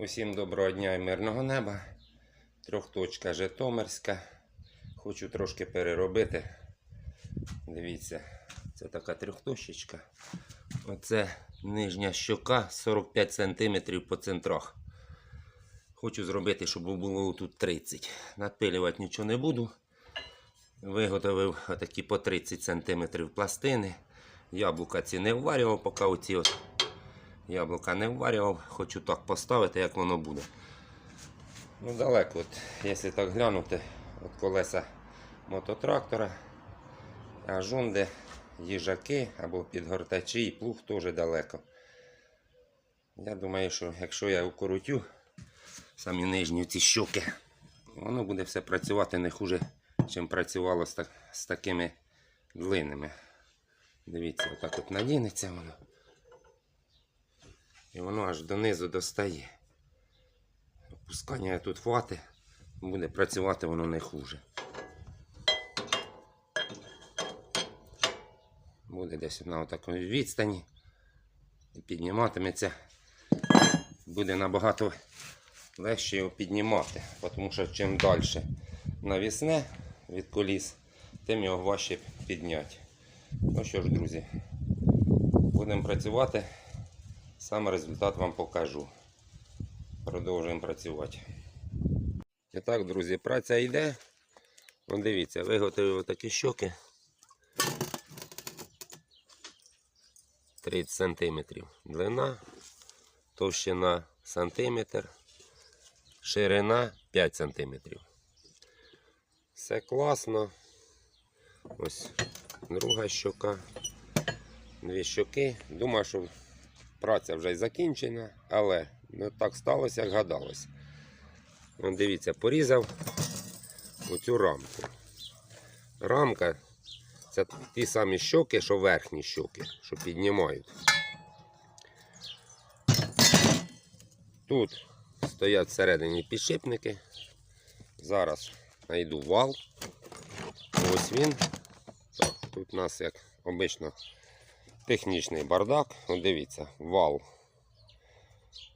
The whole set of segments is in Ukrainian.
Усім доброго дня і мирного неба. Трьохточка Житомирська. Хочу трошки переробити. Дивіться, це така трьохточечка. Оце нижня щока 45 см по центрах. Хочу зробити, щоб було тут 30. Надпилювати нічого не буду. Виготовив отакі по 30 см пластини. Яблука ці не вварював, поки оці от Яблука не вварював, хочу так поставити, як воно буде. Ну, далеко, от, якщо так глянути, от колеса мототрактора, а жонди, їжаки або підгортачі і плуг теж далеко. Я думаю, що якщо я укоротю самі нижні ці щоки, воно буде все працювати не хуже, чим працювало з, так, з такими длинними. Дивіться, отак от надінеться воно. І воно аж донизу достає. Опускання тут хвати, буде працювати воно не хуже. Буде десь на такій відстані. І підніматиметься. Буде набагато легше його піднімати, тому що чим далі навісне від коліс, тим його важче підняти. Ну що ж, друзі, будемо працювати. Саме результат вам покажу. Продовжуємо працювати. І так, друзі, праця йде. Вон дивіться, виготовив такі щоки. 30 см длина, товщина сантиметр, ширина 5 см. Все класно. Ось друга щока. Дві щоки. Думаю, що праця вже й закінчена, але не так сталося, як гадалось. Вон дивіться, порізав оцю рамку. Рамка це ті самі щоки, що верхні щоки, що піднімають. Тут стоять всередині підшипники. Зараз знайду вал. Ось він. Так, тут у нас, як обично, технічний бардак. От дивіться, вал,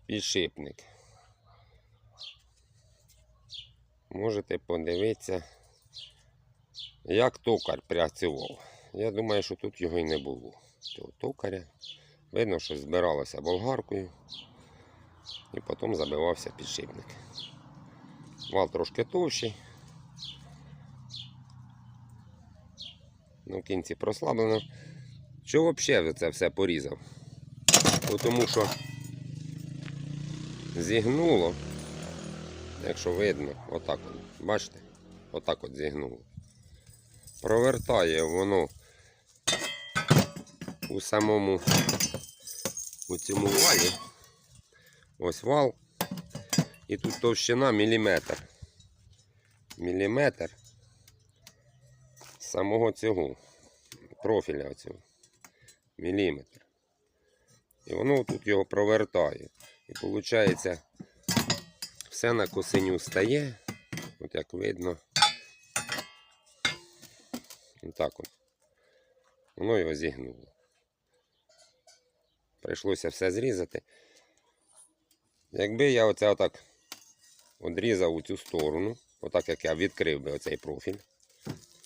підшипник. Можете подивитися, як токар працював. Я думаю, що тут його і не було. Цього токаря. Видно, що збиралося болгаркою і потім забивався підшипник. Вал трошки товщий. Ну, в кінці прослаблено. Що взагалі це все порізав? Тому що зігнуло, якщо видно, отак, от, бачите, отак от зігнуло. Провертає воно у самому у цьому валі. Ось вал. І тут товщина міліметр. Міліметр самого цього профіля цього міліметр. І воно тут його провертає. І виходить, все на косиню стає. От як видно. Отак от. Воно його зігнуло. Прийшлося все зрізати. Якби я оце отак одрізав у цю сторону, отак як я відкрив би оцей профіль,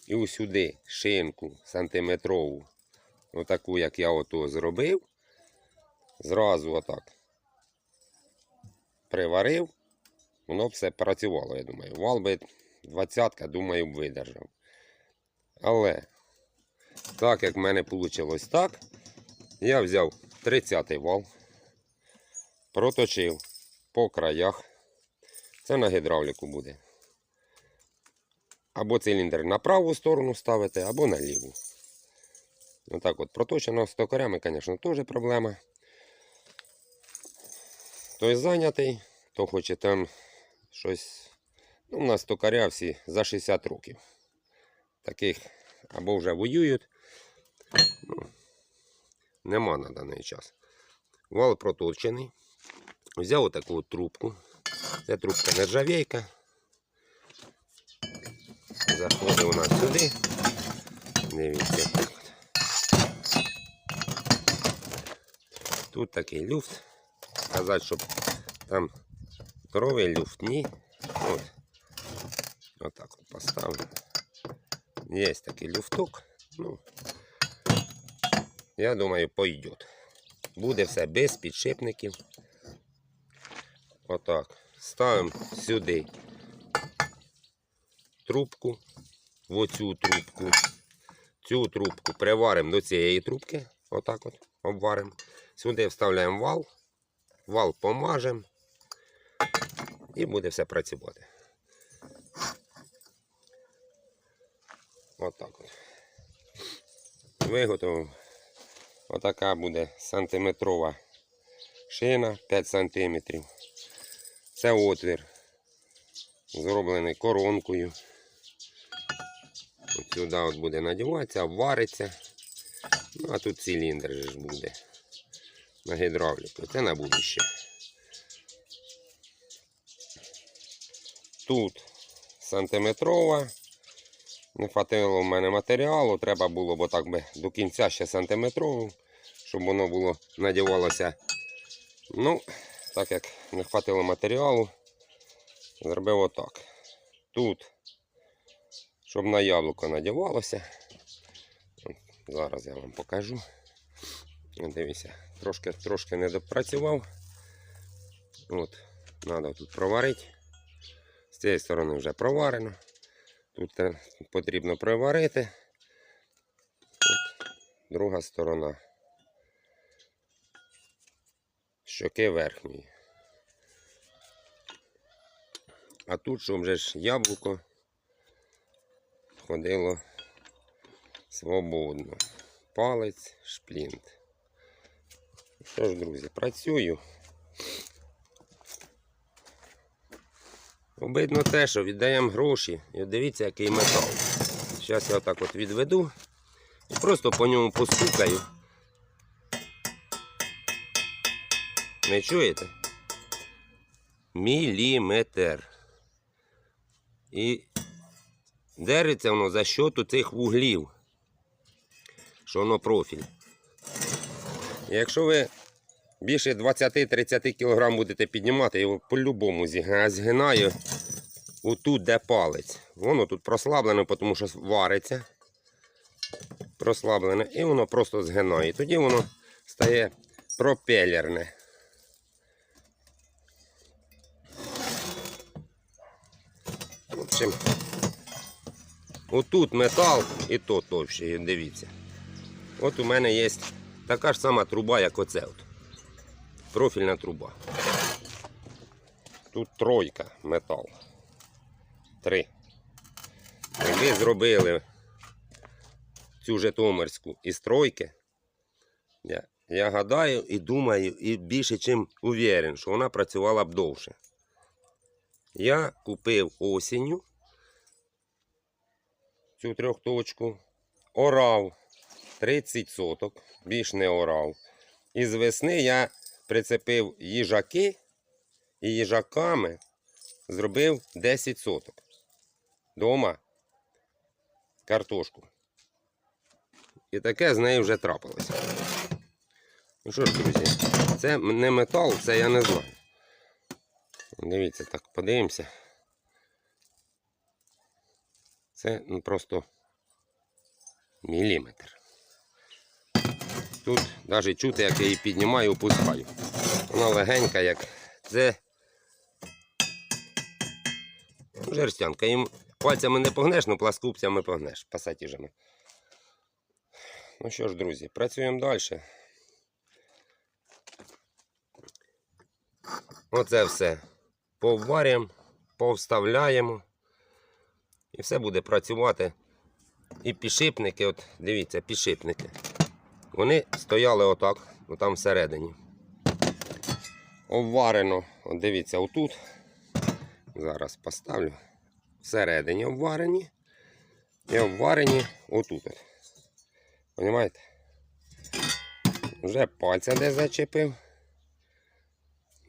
і усюди шинку сантиметрову отаку, як я ото зробив, зразу отак приварив, воно все працювало, я думаю. Вал би двадцятка, думаю, видержав. Але, так як в мене вийшло так, я взяв 30-й вал, проточив по краях. Це на гідравліку буде. Або циліндр на праву сторону ставити, або на ліву. Отак от проточено з токарями, звісно, теж проблема. Той зайнятий, то хоче там щось. Ну, у нас токаря всі за 60 років. Таких або вже воюють. Ну, нема на даний час. Вал проточений. Взяв отаку от трубку. Це трубка нержавейка. Заходить у нас сюди. Дивіться. Тут такий люфт. Сказати, щоб там Здоровий люфт, ні. От. Отак от поставлю. Є такий люфток. Ну, я думаю, пойдет. Буде все без підшипників. Отак. Ставимо сюди трубку, в оцю трубку. Цю трубку приваримо до цієї трубки. Отак от обваримо. Сюди вставляємо вал, вал помажемо і буде все працювати. Отак от. Виготовив. Отака буде сантиметрова шина 5 сантиметрів. Це отвір, зроблений коронкою. От сюди от буде надіватися, обвариться. Ну, а тут циліндр же ж буде. На гідравліку. Це на будуще. Тут сантиметрова. Не хватило в мене матеріалу, треба було, бо так би до кінця ще сантиметрову, щоб воно було надівалося. Ну, так як не хватило матеріалу, зробив отак. Тут, щоб на яблуко надівалося. Зараз я вам покажу. Дивіться, трошки, трошки не допрацював. От, треба тут проварити. З цієї сторони вже проварено. Тут е, потрібно приварити. От, друга сторона. Щоки верхньої. А тут, щоб вже ж яблуко ходило свободно. Палець, шплінт. Що ж, друзі, працюю. Обидно те, що віддаємо гроші. І дивіться, який метал. Зараз я отак от відведу і просто по ньому постукаю. Не чуєте? Міліметр. І держиться воно за счету цих вуглів, що воно профіль. Якщо ви більше 20-30 кг будете піднімати, його по-любому згинає отут, де палець. Воно тут прослаблене, тому що вариться. Прослаблене, і воно просто згинає. Тоді воно стає пропелерне. В общем, отут метал і то товще, дивіться. От у мене є така ж сама труба, як оце. От. Профільна труба. Тут тройка метал. Три. Якби зробили цю Житомирську із тройки, я, я гадаю і думаю, і більше чим уверен, що вона працювала б довше. Я купив осінню цю трьохточку, орав 30 соток, більш не орав. І з весни я прицепив їжаки і їжаками зробив 10 соток. Дома картошку. І таке з нею вже трапилося. Ну що ж, друзі, це не метал, це я не знаю. Дивіться, так подивимося. Це ну, просто міліметр. Тут навіть чути, як я її піднімаю опускаю. Вона легенька, як це жерстянка. Їм пальцями не погнеш, але пласкупцями погнеш, пасатіжами. Ну що ж, друзі, працюємо далі. Оце все поварюємо, повставляємо. І все буде працювати. І підшипники, от дивіться, підшипники. Вони стояли отак, отам всередині. Обварено, от дивіться, отут. Зараз поставлю. Всередині обварені. І обварені отут. От. Понімаєте? Вже пальця де зачепив.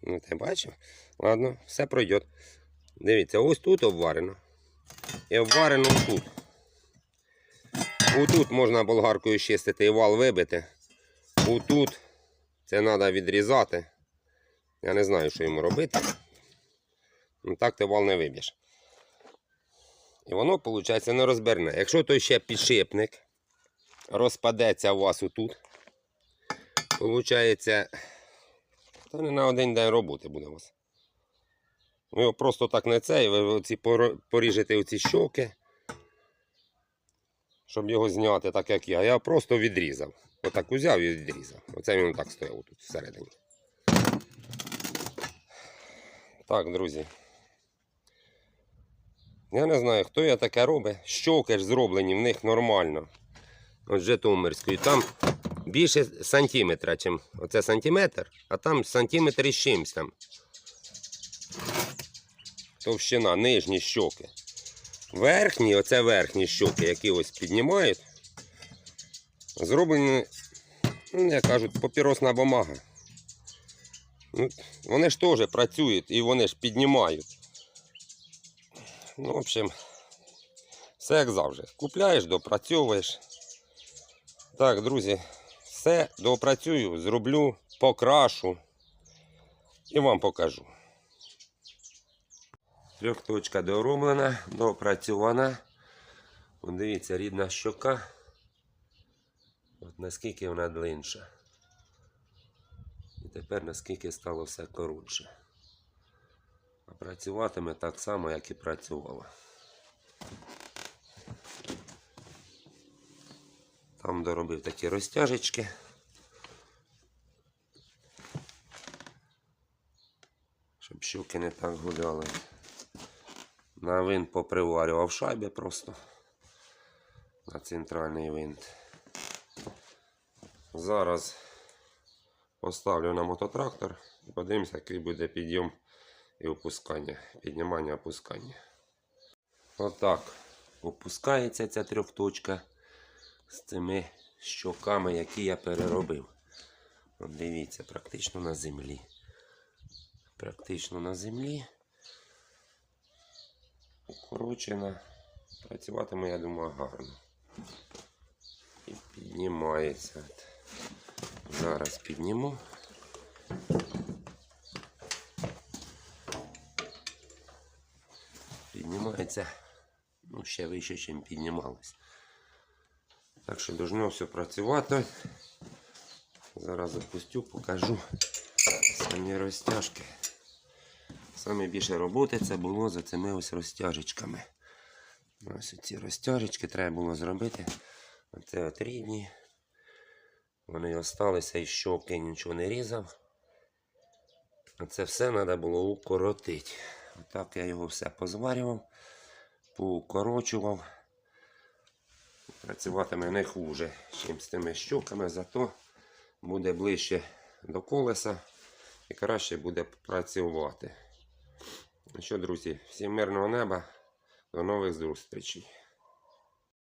Ну, ти бачив? Ладно, все пройде. Дивіться, ось тут обварено. І обварено тут. Отут можна болгаркою чистити і вал вибити. Отут це треба відрізати. Я не знаю, що йому робити. Ну так ти вал не виб'єш. І воно, виходить, не розберне. Якщо той ще підшипник розпадеться у вас отут, виходить, то не на один день роботи буде у вас. Ви його просто так не це, і ви поріжете оці щоки, щоб його зняти, так як я. Я просто відрізав. Отак узяв і відрізав. Оце він так стояв тут всередині. Так, друзі. Я не знаю, хто я таке робить. Щоки ж зроблені в них нормально. От Житомирської. Там більше сантиметра, чим оце сантиметр, а там сантиметр із чимсь там. Товщина, нижні щоки. Верхні, оце верхні щоки, які ось піднімають. Зроблені, ну, як кажуть, папіросна бумага. Ну, вони ж теж працюють і вони ж піднімають. Ну, в общем, все як завжди. Купляєш, допрацьовуєш. Так, друзі, все доопрацюю, зроблю, покрашу і вам покажу. Трьохточка дороблена, доопрацьована. От дивіться, рідна щока. От наскільки вона длинша. І тепер наскільки стало все коротше. А працюватиме так само, як і працювала. Там доробив такі розтяжечки. Щоб щуки не так гуляли. На винт поприварював шайби просто. На центральний винт. Зараз поставлю на мототрактор і подивимося, який буде підйом і опускання. Піднімання опускання. Отак опускається ця трьохточка з цими щоками, які я переробив. От дивіться, практично на землі. Практично на землі. Укорочена. Працюватиме, я думаю, гарно. І піднімається. От. Зараз підніму. Піднімається ну, ще вище, ніж піднімалось. Так що должно все працювати. Зараз запустю, покажу самі розтяжки. Саме більше роботи це було за цими ось розтяжечками. Ось ці розтяжечки треба було зробити. Оце рідні. Вони осталися і щоки нічого не різав. Це все треба було укоротити. Отак я його все позварював, поукорочував. Працюватиме не хуже, ніж з тими щоками, зато буде ближче до колеса і краще буде працювати. Ну що, друзі, всім мирного неба, до нових зустрічей.